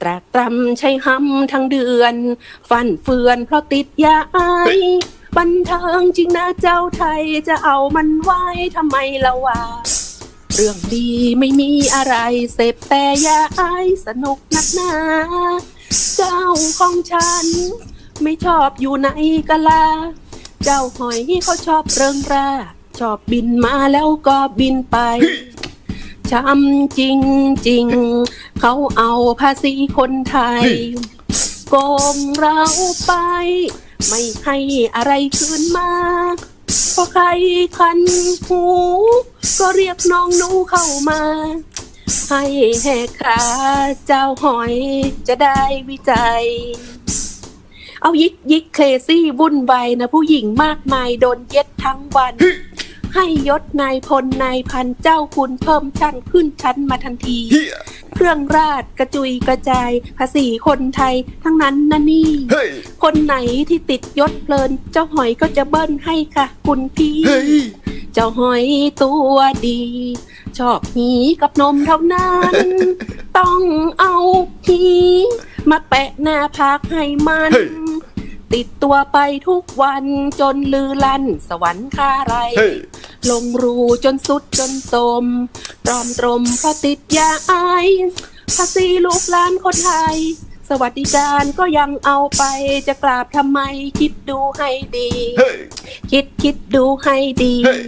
ตรากตรำใช้ห้ำทั้งเดือน ฟันเฟือนเพราะติดยาไอบันเทิงจริงนะเจ้าไทยจะเอามันไว้ทำไมละวะเรื่องดีไม่มีอะไรเสพแต่ยาไอสนุกนักหนา เจ้าของฉัน ไม่ชอบอยู่ในกะลา เจ้าหอยเขาชอบเริงรา ชอบบินมาแล้วก็บินไป ช้ำจริงจริงๆเขาเอาภาษีคนไทย โกงเราไป ไม่ให้อะไรคืนมาพอใครคันหู ก็เรียกน้องหนูเข้ามา ให้แหกขาเจ้าหอยจะได้วิจัย เอายิกยิกเคลซี่วุ่นวายนะผู้หญิงมากมายโดนเย็ดทั้งวัน ให้ยศนายพลนายพันเจ้าคุณเพิ่มชั้นขึ้นชั้นมาทันทีเฮียเครื่องราชกระจุยกระจายภาษีคนไทยทั้งนั้นนะนี่เฮ้ยคนไหนที่ติดยศเพลิน เจ้าหอยก็จะเบิ้ลให้ค่ะ คุณพี่เฮ้ยเจ้าหอยตัวดี ชอบหีกับนมเท่านั้น ต้องเอาหีมาแปะหน้าผากให้มันเฮ้ยติดตัวไปทุกวันจนลือลั่นสวรรค์ค่าไรเฮ้ย ลงรูจนสุดจนสมตรอมตรมเพราะติดยาไอภาษีลูกหลานคนไทย สวัสดิการก็ยังเอาไปจะกราบทำไมคิดดูให้ดีเฮ้ยคิดคิดดูให้ดีเฮ้ย